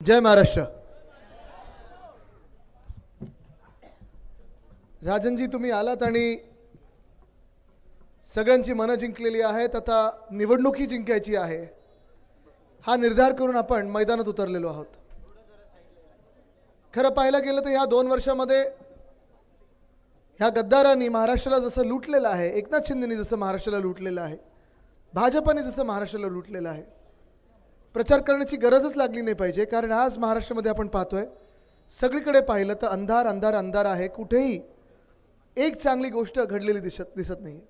जय महाराष्ट्र. राजनजी तुम्ही आलात आणि सगळ्यांची मनं जिंकलेली आहेत. आता निवडणुकी जिंकायची आहे. हा निर्धार करून आपण मैदानात उतरलेलो आहोत. खरं पाहायला गेलं तर ह्या दोन वर्षामध्ये ह्या गद्दारांनी महाराष्ट्राला जसं लुटलेलं आहे एकनाथ शिंदेनी जसं महाराष्ट्राला लुटलेलं आहे भाजपाने जसं महाराष्ट्राला लुटलेलं आहे प्रचार करण्याची गरजच लागली नाही पाहिजे. कारण आज महाराष्ट्रामध्ये आपण पाहतोय सगळीकडे पाहिलं तर अंधार अंधार अंधार आहे. कुठेही एक चांगली गोष्ट घडलेली दिसत दिसत नाही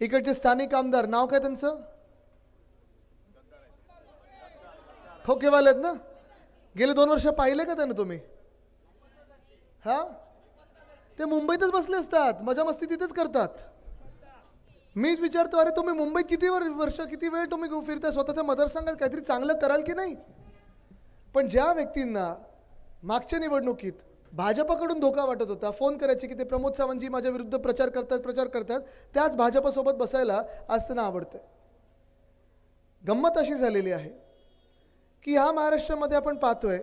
इकडचे स्थानिक आमदार नाव काय त्यांचं? खोकेवाले आहेत ना? गेले दोन वर्ष पाहिले का त्यांना तुम्ही? हा? ते मुंबईतच बसले असतात. मजा मस्ती तिथेच करतात. मीच विचारतो अरे तुम्ही मुंबईत किती वर्ष किती वेळ तुम्ही फिरता फिरताय? स्वतःच्या मतदारसंघात काहीतरी चांगलं कराल की नाही? पण ज्या व्यक्तींना मागच्या निवडणुकीत भाजपाकडून धोका वाटत होता फोन करायचे की ते प्रमोद सावंतजी माझ्या विरुद्ध प्रचार करतात प्रचार करतात त्याच भाजपासोबत बसायला आज त्यांना आवडतं गंमत अशी झालेली आहे की ह्या महाराष्ट्रामध्ये आपण पाहतोय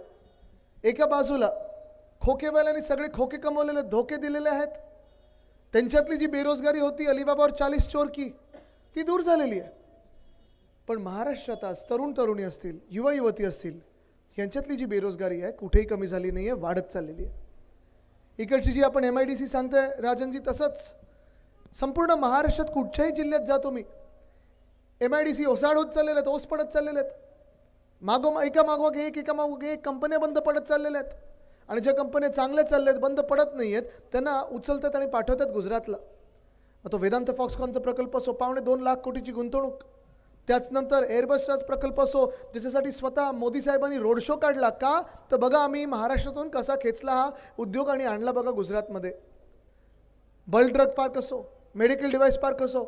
एका बाजूला खोकेवाल्यांनी सगळे खोके कमवलेले धोके दिलेले आहेत त्यांच्यातली जी बेरोजगारी होती अलिबाबावर चाळीस चोर की ती दूर झालेली आहे. पण महाराष्ट्रात आज तरुण तरुणी असतील युवा युवती असतील यांच्यातली जी बेरोजगारी आहे कुठेही कमी झाली नाही आहे वाढत चाललेली आहे. इकडची जी आपण एम आय डी सी सांगतोय राजनजी तसंच संपूर्ण महाराष्ट्रात कुठच्याही जिल्ह्यात जातो मी. एम आय डी सी ओसाड होत चाललेले आहेत ओस पडत चाललेले आहेत. मागो एका मागोमाग एक एका मागोमाग एक कंपन्या बंद पडत चाललेल्या आहेत. आणि ज्या कंपन्या चांगल्या चालल्या आहेत बंद पडत नाही आहेत त्यांना उचलतात आणि पाठवतात गुजरातला. मग तो वेदांत फॉक्सकॉनचा प्रकल्प असो पावणे दोन लाख कोटीची गुंतवणूक. त्याचनंतर एअरबसचाच प्रकल्प असो ज्याच्यासाठी स्वतः मोदी साहेबांनी रोड शो काढला का? तर बघा आम्ही महाराष्ट्रातून कसा खेचला हा उद्योग आणि आणला बघा गुजरातमध्ये. बल ड्रग पार्क असो मेडिकल डिव्हाइस पार्क असो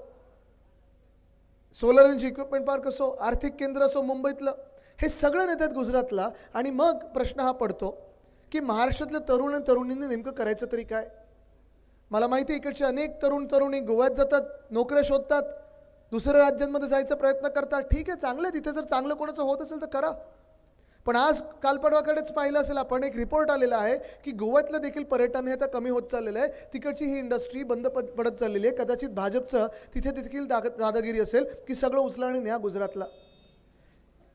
सोलर एनर्जी इक्विपमेंट पार्क असो आर्थिक केंद्र असो मुंबईतलं हे सगळं नेतात गुजरातला. आणि मग प्रश्न हा पडतो की महाराष्ट्रातल्या तरुण आणि तरुणींनी नेमकं करायचं तरी काय? मला माहिती आहे इकडचे अनेक तरुण तरुणी गोव्यात जातात नोकऱ्या शोधतात दुसऱ्या राज्यांमध्ये जायचा प्रयत्न करतात. ठीक आहे चांगलं आहे तिथे जर चांगलं कोणाचं होत असेल तर करा. पण आज कालपडवाकडेच पाहिलं असेल आपण एक रिपोर्ट आलेला आहे की गोव्यातलं देखील पर्यटन हे आता कमी होत चाललेलं आहे. तिकडची ही इंडस्ट्री बंद पडत चाललेली आहे. कदाचित भाजपचं तिथे देखील दाग दादागिरी असेल की सगळं उचला आणि न्या गुजरातला.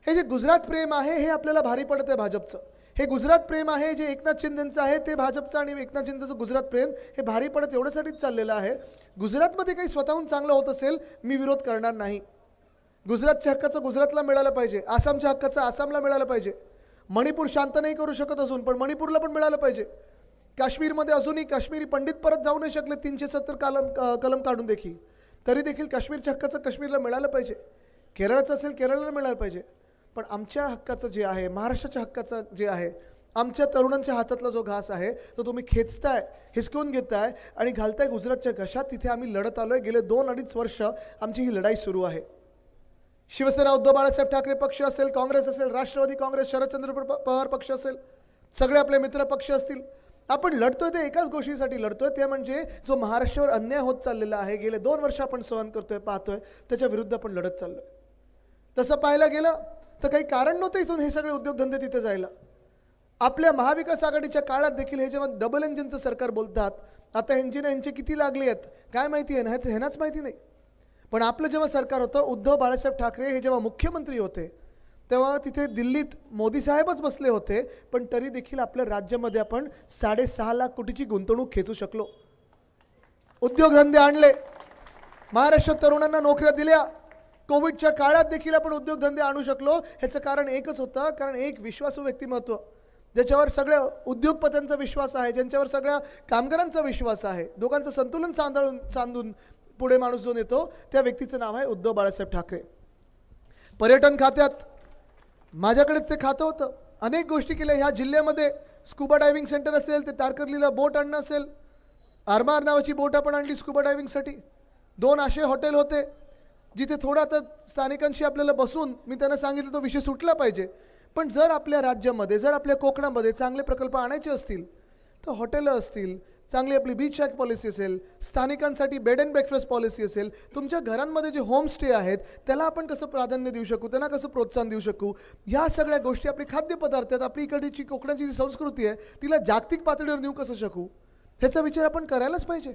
हे जे गुजरात प्रेम आहे हे आपल्याला भारी पडत आहे भाजपचं. हे गुजरात प्रेम आहे जे एकनाथ शिंदेचं आहे ते भाजपचं आणि एकनाथ शिंदेचं गुजरात प्रेम हे भारी पडत एवढ्यासाठीच चाललेलं आहे. गुजरातमध्ये काही स्वतःहून चांगलं होत असेल मी विरोध करणार नाही. गुजरातच्या हक्काचं गुजरातला मिळालं पाहिजे आसामच्या हक्काचं आसामला मिळालं पाहिजे. मणिपूर शांत नाही करू शकत असून पण मणिपूरला पण मिळालं पाहिजे. काश्मीरमध्ये अजूनही काश्मीरी पंडित परत जाऊ नाही शकले तीनशे सत्तर कलम क- कलम काढून देखील. तरी देखील काश्मीरच्या हक्काचं काश्मीरला मिळालं पाहिजे. केरळचं असेल केरळला मिळालं पाहिजे. पण आमच्या हक्काचं जे आहे महाराष्ट्राच्या हक्काचं जे आहे आमच्या तरुणांच्या हातातला जो घास आहे तो तुम्ही खेचताय हिसकवून घेताय आणि घालताय गुजरातच्या घशात तिथे आम्ही लढत आलोय. गेले दोन अडीच वर्ष आमची ही लढाई सुरू आहे. शिवसेना उद्धव बाळासाहेब ठाकरे पक्ष असेल काँग्रेस असेल राष्ट्रवादी काँग्रेस शरदचंद्र पवार पक्ष असेल सगळे आपले मित्र पक्ष असतील. आपण लढतोय ते एकाच गोष्टीसाठी लढतोय ते म्हणजे जो महाराष्ट्रावर अन्याय होत चाललेला आहे गेले दोन वर्ष आपण सहन करतोय पाहतोय त्याच्या विरुद्ध आपण लढत चाललोय. तसं पाहायला गेलं तर काही कारण नव्हतं इथून हे सगळे उद्योगधंदे तिथे जायला. आपल्या महाविकास आघाडीच्या काळात देखील हे जेव्हा डबल इंजिनचं सरकार बोलतात आता इंजिन यांचे किती लागले आहेत काय माहिती आहे ना ह्याचं ह्यानाच माहिती नाही. पण आपलं जेव्हा सरकार होतं उद्धव बाळासाहेब ठाकरे हे जेव्हा मुख्यमंत्री होते तेव्हा तिथे दिल्लीत मोदी साहेबच बसले होते पण तरी देखील आपल्या राज्यामध्ये आपण साडेसहा लाख कोटीची गुंतवणूक खेचू शकलो. उद्योगधंदे आणले महाराष्ट्रात तरुणांना नोकऱ्या दिल्या कोविडच्या काळात देखील आपण उद्योगधंदे आणू शकलो. ह्याचं कारण एकच होतं कारण एक विश्वासू व्यक्तिमत्व. ज्याच्यावर सगळ्या उद्योगपत्यांचा विश्वास आहे ज्यांच्यावर सगळ्या कामगारांचा विश्वास आहे दोघांचं संतुलन सांधाळून सांधून पुढे माणूस जो नेतो त्या व्यक्तीचं नाव आहे उद्धव बाळासाहेब ठाकरे. पर्यटन खात्यात माझ्याकडेच ते खातं होतं. अनेक गोष्टी केल्या. ह्या जिल्ह्यामध्ये स्कुबा डायव्हिंग सेंटर असेल ते तारकर्लीला बोट आणणं असेल. आरमार नावाची बोट आपण आणली स्कुबा डायव्हिंगसाठी दोन असे हॉटेल होते. जिथे थोडा आता स्थानिकांशी आपल्याला बसून मी त्यांना सांगितलं तो विषय सुटला पाहिजे. पण जर आपल्या राज्यामध्ये जर आपल्या कोकणामध्ये चांगले प्रकल्प आणायचे असतील तर हॉटेलं असतील चांगली आपली बीच शॅक पॉलिसी असेल स्थानिकांसाठी बेड अँड ब्रेकफास्ट पॉलिसी असेल तुमच्या घरांमध्ये जे होमस्टे आहेत त्याला आपण कसं प्राधान्य देऊ शकू त्यांना कसं प्रोत्साहन देऊ शकू ह्या सगळ्या गोष्टी आपले खाद्यपदार्थ आहेत आपली इकडची कोकणाची जी संस्कृती आहे तिला जागतिक पातळीवर नेऊ कसं शकू? ह्याचा विचार आपण करायलाच पाहिजे.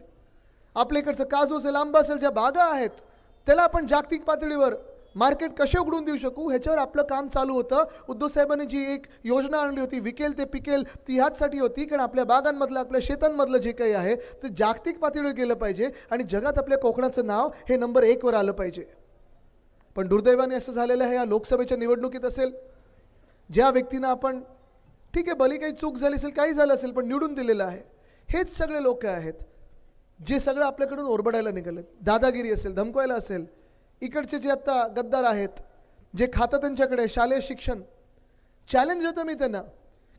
आपल्या इकडचं काजू असेल आंबा असेल ज्या बागा आहेत त्याला आपण जागतिक पातळीवर मार्केट कसे उघडून देऊ शकू ह्याच्यावर आपलं काम चालू होतं. उद्धव साहेबांनी जी एक योजना आणली होती विकेल ते पिकेल ती ह्याचसाठी होती. कारण आपल्या बागांमधलं आपल्या शेतांमधलं जे काही आहे ते जागतिक पातळीवर गेलं पाहिजे आणि जगात आपल्या कोकणाचं नाव हे नंबर एकवर आलं पाहिजे. पण दुर्दैवाने असं झालेलं आहे या लोकसभेच्या निवडणुकीत असेल ज्या व्यक्तीनं आपण ठीक आहे भली काही चूक झाली असेल काही झालं असेल पण निवडून दिलेलं आहे हेच सगळे लोक आहेत. जे सगळं आपल्याकडून ओरबडायला निघालेत दादागिरी असेल धमकवायला असेल इकडचे जे आत्ता गद्दार आहेत जे खातं त्यांच्याकडे शालेय शिक्षण. चॅलेंज देतो मी त्यांना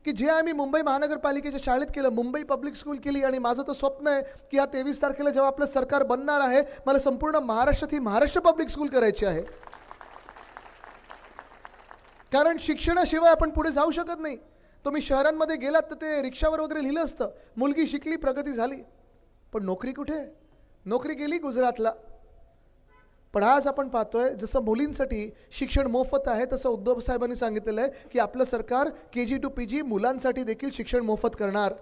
की जे आम्ही मुंबई महानगरपालिकेच्या शाळेत केलं मुंबई पब्लिक स्कूल केली आणि माझं तर स्वप्न आहे की या तेवीस तारखेला जेव्हा आपलं सरकार बनणार आहे मला संपूर्ण महाराष्ट्रात ही महाराष्ट्र पब्लिक स्कूल करायची आहे. कारण शिक्षणाशिवाय आपण पुढे जाऊ शकत नाही. तुम्ही शहरांमध्ये गेलात तर ते रिक्षावर वगैरे लिहिलं असतं. मुलगी शिकली प्रगती झाली. पण नोकरी कुठे? नोकरी गेली गुजरातला. पण आज आपण पाहतोय जसं मुलींसाठी शिक्षण मोफत आहे तसं उद्धव साहेबांनी सांगितलेलं आहे की आपलं सरकार के जी टू पी जी मुलांसाठी देखील शिक्षण मोफत करणार.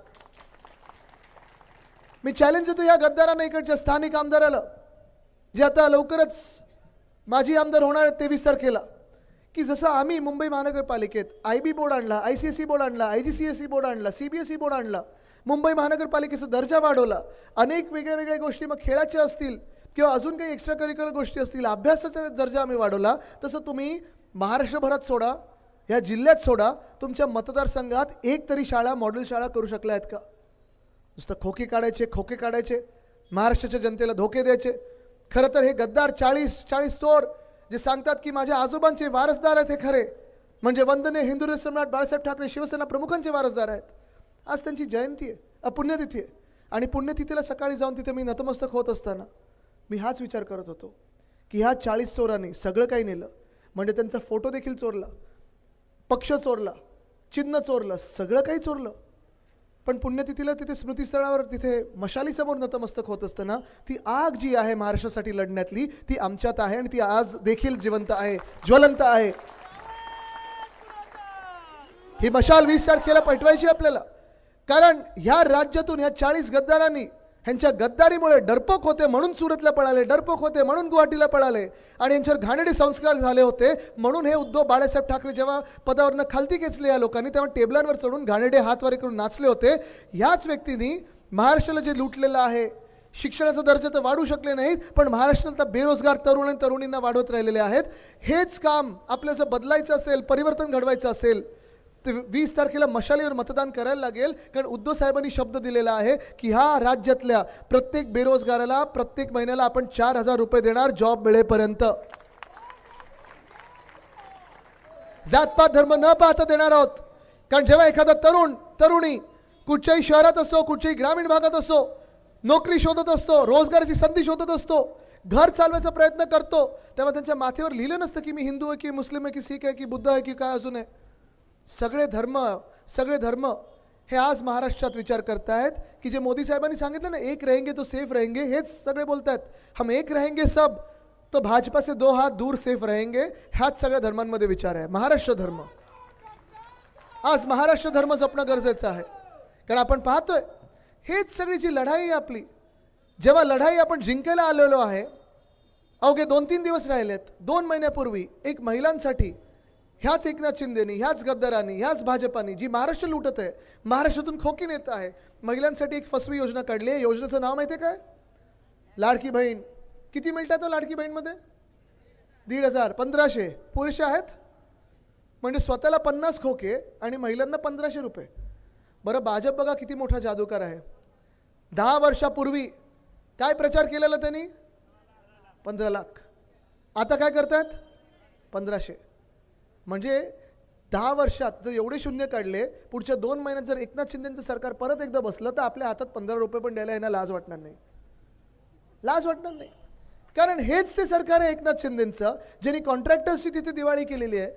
मी चॅलेंज देतो या गद्दारांना इकडच्या स्थानिक आमदाराला जे आता लवकरच माजी आमदार होणार आहेत तेवीस तारखेला की जसं आम्ही मुंबई महानगरपालिकेत आय बी बोर्ड आणला I C S C board आणला I G C S C board आणला C B S E board आणला मुंबई महानगरपालिकेचा दर्जा वाढवला. अनेक वेगळ्या वेगळ्या गोष्टी मग खेळाच्या असतील किंवा अजून काही एक्स्ट्रा करिक्युलर गोष्टी असतील अभ्यासाचा दर्जा आम्ही वाढवला. तसं तुम्ही महाराष्ट्रभरात सोडा या जिल्ह्यात सोडा. तुमच्या मतदारसंघात एक तरी शाळा मॉडेल शाळा करू शकल्या आहेत का? नुसतं खोके काढायचे खोके काढायचे. महाराष्ट्राच्या जनतेला धोके द्यायचे. खरं तर हे गद्दार चाळीस चाळीस चोर जे सांगतात की माझ्या आजोबांचे वारसदार आहेत हे खरे. म्हणजे वंदने हिंदू सम्राट बाळासाहेब ठाकरे शिवसेना प्रमुखांचे वारसदार आहेत. आज त्यांची जयंती आहे पुण्यतिथी आहे. आणि पुण्यतिथीला सकाळी जाऊन तिथे मी नतमस्तक होत असताना मी हाच विचार करत होतो की ह्या चाळीस चोरांनी सगळं काही नेलं. म्हणजे त्यांचा फोटो देखील चोरला पक्ष चोरला चिन्ह चोरलं सगळं काही चोरलं. पण पुण्यतिथीला तिथे स्मृतीस्थळावर तिथे मशालीसमोर नतमस्तक होत असताना ती आग जी आहे महाराष्ट्रासाठी लढण्यातली ती आमच्यात आहे आणि ती आज देखील जिवंत आहे ज्वलंत आहे. ही मशाल वीस तारखेला पेटवायची आपल्याला. कारण ह्या राज्यातून ह्या चाळीस गद्दारांनी ह्यांच्या गद्दारीमुळे डरपोक होते म्हणून सुरतला पळाले डरपोक होते म्हणून गुवाहाटीला पळाले आणि यांच्यावर घाणेरडे संस्कार झाले होते म्हणून हे उद्धव बाळासाहेब ठाकरे जेव्हा पदावरनं खालती खेचले या लोकांनी तेव्हा टेबलांवर चढून घाणेरडे हातवारे करून नाचले होते. ह्याच व्यक्तींनी महाराष्ट्राला जे लुटलेलं आहे शिक्षणाचा दर्जा तर वाढू शकले नाहीत पण महाराष्ट्रात बेरोजगार तरुण आणि तरुणींना वाढवत राहिलेले आहेत. हेच काम आपलं जर बदलायचं असेल परिवर्तन घडवायचं असेल ते वीस तारखेला मशालीवर मतदान करायला लागेल. कारण उद्धव साहेबांनी शब्द दिलेला आहे की ह्या राज्यातल्या प्रत्येक बेरोजगाराला प्रत्येक महिन्याला आपण चार हजार रुपये देणार जॉब मिळेपर्यंत. जातपात धर्म न पाहता देणार आहोत. कारण जेव्हा एखादा तरुण तरुणी कुठच्याही शहरात असो कुठच्याही ग्रामीण भागात असो नोकरी शोधत असतो रोजगाराची संधी शोधत असतो घर चालवायचा प्रयत्न करतो तेव्हा त्यांच्या माथेवर लिहिलं नसतं की मी हिंदू आहे की मुस्लिम आहे की सिख आहे की बुद्ध आहे की काय अजून आहे. सगळे धर्म सगळे धर्म हे आज महाराष्ट्रात विचार करतायत की जे मोदी साहेबांनी सांगितलं ना एक रहेंगे तो सेफ रहेंगे हेच सगळे बोलतायत. हम एक रहेंगे सब तो भाजपा से दो हात दूर सेफ रहेंगे ह्याच सगळ्या धर्मांमध्ये विचार आहे. महाराष्ट्र धर्म. आज महाराष्ट्र धर्म जपणं गरजेचं आहे. कारण आपण पाहतोय हेच सगळी जी लढाई आहे आपली जेव्हा लढाई आपण जिंकायला आलेलो आहे अवघे दोन तीन दिवस राहिलेत दोन महिन्यापूर्वी एक महिलांसाठी ह्याच एकनाथ शिंदेनी ह्याच गद्दारांनी ह्याच भाजपानी जी महाराष्ट्र लुटत आहे महाराष्ट्रातून खोकी नेत आहे महिलांसाठी एक फसवी योजना काढली आहे. योजनेचं नाव माहिती आहे काय? लाडकी बहीण. किती मिळतात हो लाडकी बहीणमध्ये? दीड हजार. पंधराशे. पुरुष आहेत? म्हणजे स्वतःला पन्नास खोके आणि महिलांना पंधराशे रुपये. बरं भाजप बघा किती मोठा जादूकार आहे. दहा वर्षापूर्वी काय प्रचार केलेला त्यांनी? पंधरा लाख. आता काय करतात पंधराशे. म्हणजे दहा वर्षात जर एवढे शून्य काढले पुढच्या दोन महिन्यात जर एकनाथ शिंदेचं सरकार परत एकदा बसलं तर आपल्या हातात पंधरा रुपये पण द्यायला यांना लाज वाटणार नाही. लाज वाटणार नाही. कारण हेच ते सरकार आहे एकनाथ शिंदेचं ज्यांनी कॉन्ट्रॅक्टर्सची तिथे दिवाळी केलेली आहे.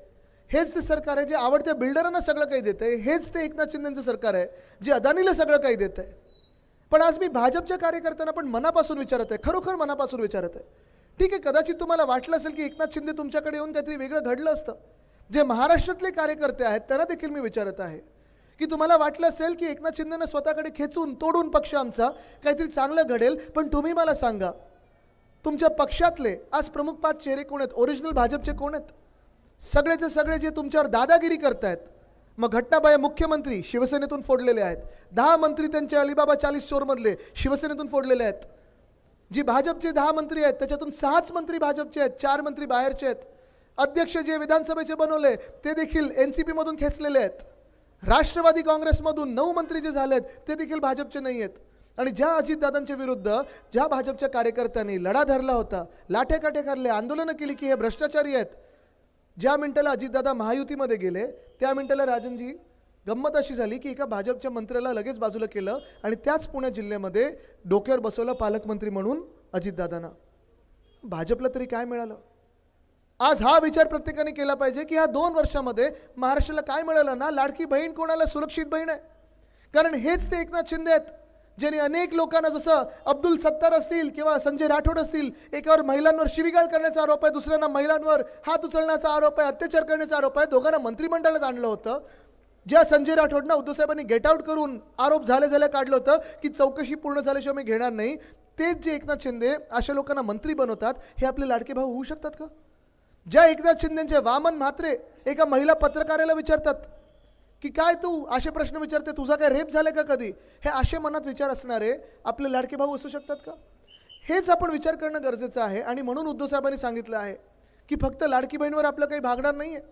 हेच ते सरकार आहे जे आवडत्या बिल्डरांना सगळं काही देतंय. आहे हेच ते एकनाथ शिंदेचं सरकार आहे जे अदानीला सगळं काही देत आहे पण आज मी भाजपच्या कार्यकर्त्यांना पण मनापासून विचारत आहे खरोखर मनापासून विचारत आहे. ठीक आहे कदाचित तुम्हाला वाटलं असेल की एकनाथ शिंदे तुमच्याकडे येऊन काहीतरी वेगळं घडलं असतं. जे महाराष्ट्रातले कार्यकर्ते आहेत त्यांना देखील मी विचारत आहे की तुम्हाला वाटलं असेल की एकनाथ शिंदेनं स्वतःकडे खेचून तोडून पक्ष आमचा काहीतरी चांगलं घडेल पण तुम्ही मला सांगा तुमच्या पक्षातले आज प्रमुख पाच चेहरे कोण आहेत? ओरिजिनल भाजपचे कोण आहेत? सगळेचे सगळे जे तुमच्यावर दादागिरी करतायत मग घटनाबाई मुख्यमंत्री शिवसेनेतून फोडलेले आहेत दहा मंत्री त्यांच्या अलिबाबा चाळीस चोरमधले शिवसेनेतून फोडलेले आहेत जी भाजपचे दहा मंत्री आहेत त्याच्यातून सहाच मंत्री भाजपचे आहेत चार मंत्री बाहेरचे आहेत अध्यक्ष जे विधानसभेचे बनवले ते देखील एन सी पीमधून खेचलेले आहेत. राष्ट्रवादी काँग्रेसमधून नऊ मंत्री जे झाले आहेत ते देखील भाजपचे नाही आहेत. आणि ज्या अजितदादांच्या विरुद्ध ज्या भाजपच्या कार्यकर्त्यांनी लढा धरला होता लाठेकाठे खाल्ले आंदोलनं केली की हे भ्रष्टाचारी आहेत. ज्या मिनिटाला अजितदादा महायुतीमध्ये गेले त्या मिनिटाला राजनजी गंमत अशी झाली की एका भाजपच्या मंत्र्याला लगेच बाजूला केलं आणि त्याच पुणे जिल्ह्यामध्ये डोक्यावर बसवलं पालकमंत्री म्हणून अजितदादांना. भाजपला तरी काय मिळालं? आज हा विचार प्रत्येकाने केला पाहिजे की ह्या दोन वर्षामध्ये महाराष्ट्राला काय मिळालं ना? लाडकी बहीण कोणाला सुरक्षित बहीण आहे? कारण हेच ते एकनाथ शिंदे आहेत ज्यांनी अनेक लोकांना जसं अब्दुल सत्तार असतील किंवा संजय राठोड असतील एकावर महिलांवर शिविगाळ करण्याचा आरोप आहे दुसऱ्यांना महिलांवर हात उचलण्याचा आरोप आहे अत्याचार करण्याचा आरोप आहे दोघांना मंत्रिमंडळात आणलं होतं. ज्या संजय राठोडनं उद्धवसाहेबांनी गेट आउट करून आरोप झाले झाले काढलं होतं की चौकशी पूर्ण झाल्याशिवाय मी घेणार नाही तेच जे एकनाथ शिंदे अशा लोकांना मंत्री बनवतात हे आपले लाडके भाऊ होऊ शकतात का? ज्या एकनाथ शिंदेचे वामन म्हात्रे एका महिला पत्रकाराला विचारतात की काय तू असे प्रश्न विचारते? तुझा काय रेप झाले का कधी? हे असे मनात विचार असणारे आपले लाडके भाऊ असू शकतात का? हेच आपण विचार करणं गरजेचं आहे आणि म्हणून उद्धव साहेबांनी सांगितलं आहे की फक्त लाडकी बहीणवर आपलं काही भागणार नाही आहे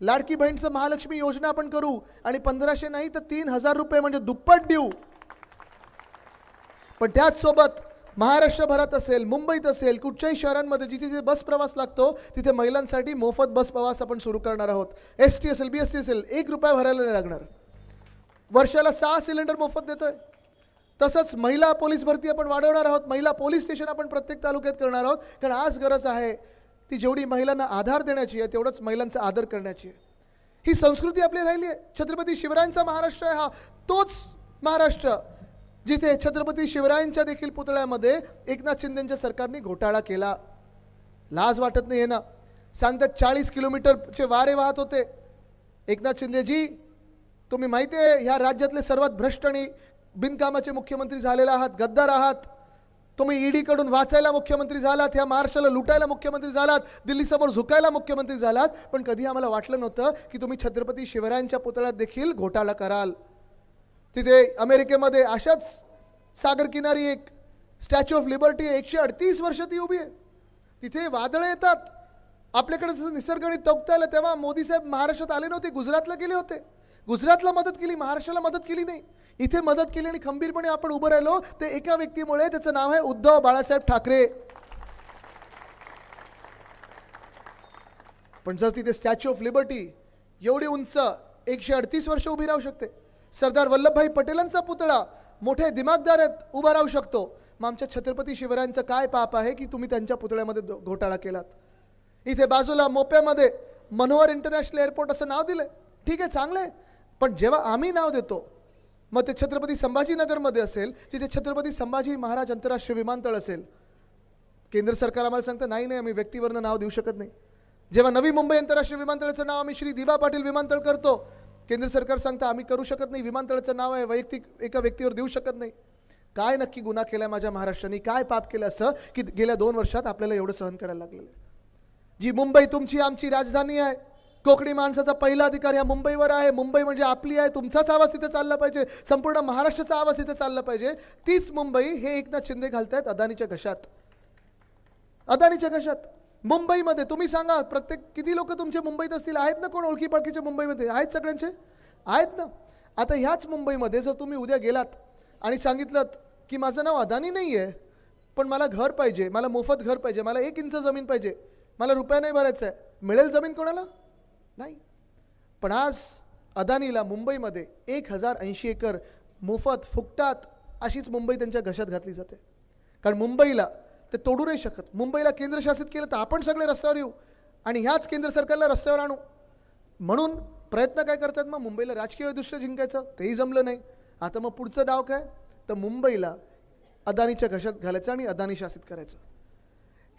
लाडकी बहीणचं महालक्ष्मी योजना आपण करू आणि पंधराशे नाही तर तीन हजार रुपये म्हणजे दुप्पट देऊ. पण त्याचसोबत महाराष्ट्रभरात असेल मुंबईत असेल कुठच्याही शहरांमध्ये जिथे जिथे बस प्रवास लागतो तिथे महिलांसाठी मोफत बस प्रवास आपण सुरू करणार आहोत. एस टी असेल बी एस टी असेल एक रुपया भरायला नाही लागणार. वर्षाला सहा सिलेंडर मोफत देतोय. तसंच महिला पोलीस भरती आपण वाढवणार आहोत. महिला पोलीस स्टेशन आपण प्रत्येक तालुक्यात करणार आहोत. कारण आज गरज आहे ती जेवढी महिलांना आधार देण्याची आहे तेवढंच महिलांचा आदर करण्याची आहे. ही संस्कृती आपली राहिली आहे. छत्रपती शिवरायांचा महाराष्ट्र आहे हा. तोच महाराष्ट्र. जिथे छत्रपती शिवरायांच्या देखील पुतळ्यामध्ये एकनाथ शिंदेच्या सरकारने घोटाळा केला. लाज वाटत नाही आहे ना. सांगतात चाळीस किलोमीटरचे वारे वाहत होते. एकनाथ शिंदेजी तुम्ही माहिती आहे ह्या राज्यातले सर्वात भ्रष्ट आणि बिनकामाचे मुख्यमंत्री झालेला आहात गद्दार आहात. तुम्ही ईडीकडून वाचायला मुख्यमंत्री झालात ह्या महाराष्ट्राला लुटायला मुख्यमंत्री झालात दिल्लीसमोर झुकायला मुख्यमंत्री झालात पण कधी आम्हाला वाटलं नव्हतं की तुम्ही छत्रपती शिवरायांच्या पुतळ्यात देखील घोटाळा कराल. तिथे अमेरिकेमध्ये अशाच सागर किनारी एक स्टॅच्यू ऑफ लिबर्टी एकशे अडतीस वर्ष ती उभी आहे. तिथे वादळं येतात. आपल्याकडे जसं निसर्गाने तोकता आलं तेव्हा मोदी साहेब महाराष्ट्रात आले नव्हते गुजरातला गेले होते. गुजरातला मदत केली महाराष्ट्राला मदत केली नाही. इथे मदत केली आणि खंबीरपणे आपण उभं राहिलो ते एका व्यक्तीमुळे त्याचं नाव आहे उद्धव बाळासाहेब ठाकरे. पण जर तिथे स्टॅच्यू ऑफ लिबर्टी एवढी उंच एकशे अडतीस वर्ष उभी राहू शकते सरदार वल्लभभाई पटेलांचा पुतळा मोठ्या दिमागदारात उभा राहू शकतो. मग आमच्या छत्रपती शिवरायांचं काय पाप आहे की तुम्ही त्यांच्या पुतळ्यामध्ये घोटाळा केलात? इथे बाजूला मोप्यामध्ये मनोहर इंटरनॅशनल एअरपोर्ट असं नाव दिलंय. ठीक आहे चांगलं आहे. पण जेव्हा आम्ही नाव देतो मग ते छत्रपती संभाजीनगरमध्ये असेल जिथे छत्रपती संभाजी महाराज आंतरराष्ट्रीय विमानतळ असेल. केंद्र सरकार आम्हाला सांगतं नाही नाही आम्ही व्यक्तीवरनं नाव देऊ शकत नाही. जेव्हा नवी मुंबई आंतरराष्ट्रीय विमानतळाचं नाव आम्ही श्री दिबा पाटील विमानतळ करतो केंद्र सरकार सांगतं आम्ही करू शकत नाही विमानतळाचं नाव आहे वैयक्तिक एका व्यक्तीवर देऊ शकत नाही. काय नक्की गुन्हा केला माझ्या महाराष्ट्राने? काय पाप केलं असं की गेल्या दोन वर्षात आपल्याला एवढं सहन करायला लागलेलं आहे? जी मुंबई तुमची आमची राजधानी आहे कोकणी माणसाचा पहिला अधिकार ह्या मुंबईवर आहे. मुंबई म्हणजे आपली आहे तुमचाच आवाज तिथे चालला पाहिजे संपूर्ण महाराष्ट्राचा आवाज तिथे चालला पाहिजे. तीच मुंबई हे एकनाथ शिंदे घालतायत अदानीच्या घशात. अदानीच्या घशात. मुंबईमध्ये. तुम्ही सांगा प्रत्येक किती लोक तुमचे मुंबईत असतील? आहेत ना कोण ओळखी पाळखीचे मुंबईमध्ये? आहेत सगळ्यांचे? आहेत ना. आता ह्याच मुंबईमध्ये जर तुम्ही उद्या गेलात आणि सांगितलं की माझं नाव अदानी नाही आहे पण मला घर पाहिजे मला मोफत घर पाहिजे मला एक इंच जमीन पाहिजे मला रुपया नाही भरायचा आहे मिळेल जमीन कोणाला? नाही. पण आज अदानीला मुंबईमध्ये एक हजार ऐंशी एकर मोफत फुकटात अशीच मुंबई त्यांच्या घशात घातली जाते. कारण मुंबईला ते तोडू नाही शकत. मुंबईला केंद्रशासित केलं तर आपण सगळे रस्त्यावर येऊ आणि ह्याच केंद्र सरकारला रस्त्यावर आणू. म्हणून प्रयत्न काय करतात मग? मुंबईला राजकीय दृश्य जिंकायचं? तेही जमलं नाही. आता मग पुढचं डाव काय? तर मुंबईला अदानीच्या घशात घालायचं आणि अदानी शासित करायचं.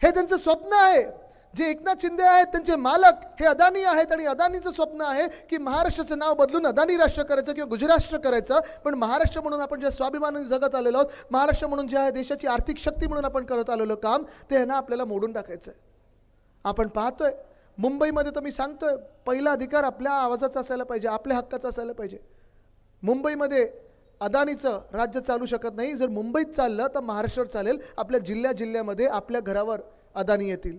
हे त्यांचं स्वप्न आहे. जे एकनाथ शिंदे आहेत त्यांचे मालक हे अदानी आहेत आणि अदानीचं स्वप्न आहे की महाराष्ट्राचं नाव बदलून अदानी राष्ट्र करायचं किंवा गुजराष्ट्र करायचं. पण महाराष्ट्र म्हणून आपण ज्या स्वाभिमानाने जगत आलेलो आहोत महाराष्ट्र म्हणून ज्या देशाची आर्थिक शक्ती म्हणून आपण करत आलेलो काम ते ह्यांना ना आपल्याला मोडून टाकायचं आहे आपण पाहतोय. मुंबईमध्ये तर मी सांगतोय पहिला अधिकार आपल्या आवाजाचा असायला पाहिजे आपल्या हक्काचा असायला पाहिजे. मुंबईमध्ये अदानीचं राज्य चालू शकत नाही. जर मुंबईत चाललं तर महाराष्ट्रावर चालेल. आपल्या जिल्ह्या जिल्ह्यामध्ये आपल्या घरावर अदानी येतील.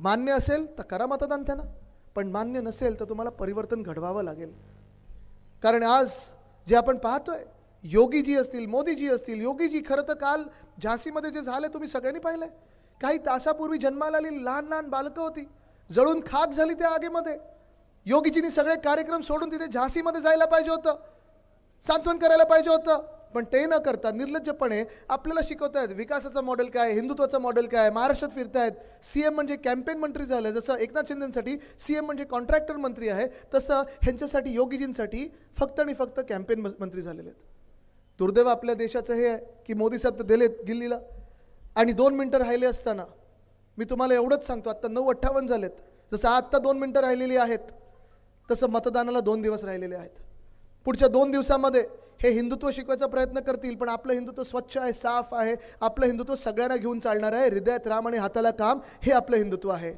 मान्य असेल तर करा मतदान त्यांना. पण मान्य नसेल तर तुम्हाला परिवर्तन घडवावं लागेल. कारण आज जे आपण पाहतोय योगीजी असतील मोदीजी असतील योगीजी खरं तर काल झाशीमध्ये जे झाले तुम्ही सगळ्यांनी पाहिलंय. काही तासापूर्वी जन्माला आली लहान लहान बालकं होती. जळून खाक झाली त्या आगीमध्ये. योगीजींनी सगळे कार्यक्रम सोडून तिथे झाशीमध्ये जायला पाहिजे होतं. सांत्वन करायला पाहिजे होतं. पण ते न करता निर्लज्जपणे आपल्याला शिकवतायत विकासाचं मॉडेल काय आहे, हिंदुत्वाचं मॉडेल काय आहे, महाराष्ट्रात फिरतायत. सी एम म्हणजे कॅम्पेन मंत्री झालं जसं एकनाथ शिंदेसाठी सी एम म्हणजे कॉन्ट्रॅक्टर मंत्री आहे तसं ह्यांच्यासाठी योगीजींसाठी फक्त आणि फक्त कॅम्पेन मंत्री झालेले आहेत. दुर्दैव आपल्या देशाचं हे आहे की मोदी साहेब तर दिलेत गिल्लीला. आणि दोन मिनटं राहिले असताना मी तुम्हाला एवढंच सांगतो आत्ता नऊ अठ्ठावन्न झालेत. जसं आत्ता दोन मिनटं राहिलेली आहेत तसं मतदानाला दोन दिवस राहिलेले आहेत. पुढच्या दोन दिवसामध्ये हे हिंदुत्व शिकवायचा प्रयत्न करतील पण आपलं हिंदुत्व स्वच्छ आहे साफ आहे. आपलं हिंदुत्व सगळ्यांना घेऊन चालणार आहे. हृदयात राम आणि हाताला काम हे आपलं हिंदुत्व आहे.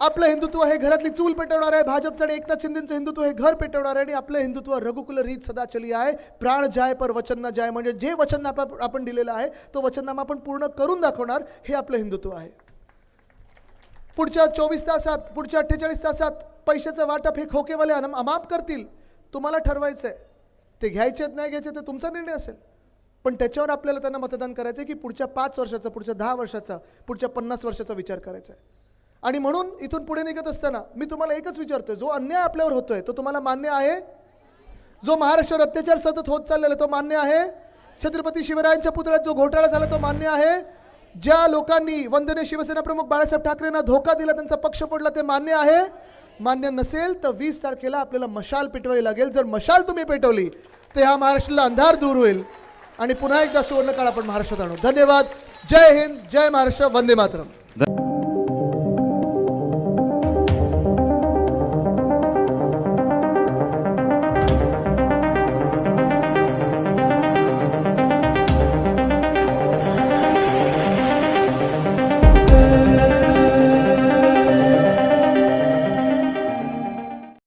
आपलं हिंदुत्व हे घरातली चूल पेटवणार आहे. भाजपचं आणि एकनाथ शिंदेचं हिंदुत्व हे घर पेटवणार आहे. आणि आपलं हिंदुत्व रघुकुल रीत सदा चली आहे. प्राण जाय पर वचन जाय. म्हणजे जे वचन आपण दिलेलं आहे तो वचननामा आपण पूर्ण करून दाखवणार हे आपलं हिंदुत्व आहे. पुढच्या चोवीस तासात पुढच्या अठ्ठेचाळीस तासात पैशाचं वाटप हे खोकेवाले अनम अमाप करतील. तुम्हाला ठरवायचं आहे ते घ्यायचेत नाही घ्यायचे ते तुमचा निर्णय असेल. पण त्याच्यावर आपल्याला त्यांना मतदान करायचं आहे की पुढच्या पाच वर्षाचा पुढच्या दहा वर्षाचा पुढच्या पन्नास वर्षाचा विचार करायचा आहे आणि म्हणून इथून पुढे निघत असताना मी तुम्हाला एकच विचारतोय जो अन्याय आपल्यावर होतोय तो तुम्हाला मान्य आहे? जो महाराष्ट्रावर अत्याचार सतत होत चाललेला आहे, तो मान्य आहे? छत्रपती शिवरायांच्या पुतळ्यात जो घोटाळा झाला तो मान्य आहे? ज्या लोकांनी वंदने शिवसेना प्रमुख बाळासाहेब ठाकरेंना धोका दिला त्यांचा पक्ष फोडला ते मान्य आहे? मान्य नसेल तर वीस तारखेला आपल्याला मशाल पेटवावी लागेल. जर मशाल तुम्ही पेटवली तर ह्या महाराष्ट्राला अंधार दूर होईल. आणि पुन्हा एकदा सुवर्णकाळ आपण महाराष्ट्रात आणू. धन्यवाद. जय हिंद. जय महाराष्ट्र. वंदे मातरम.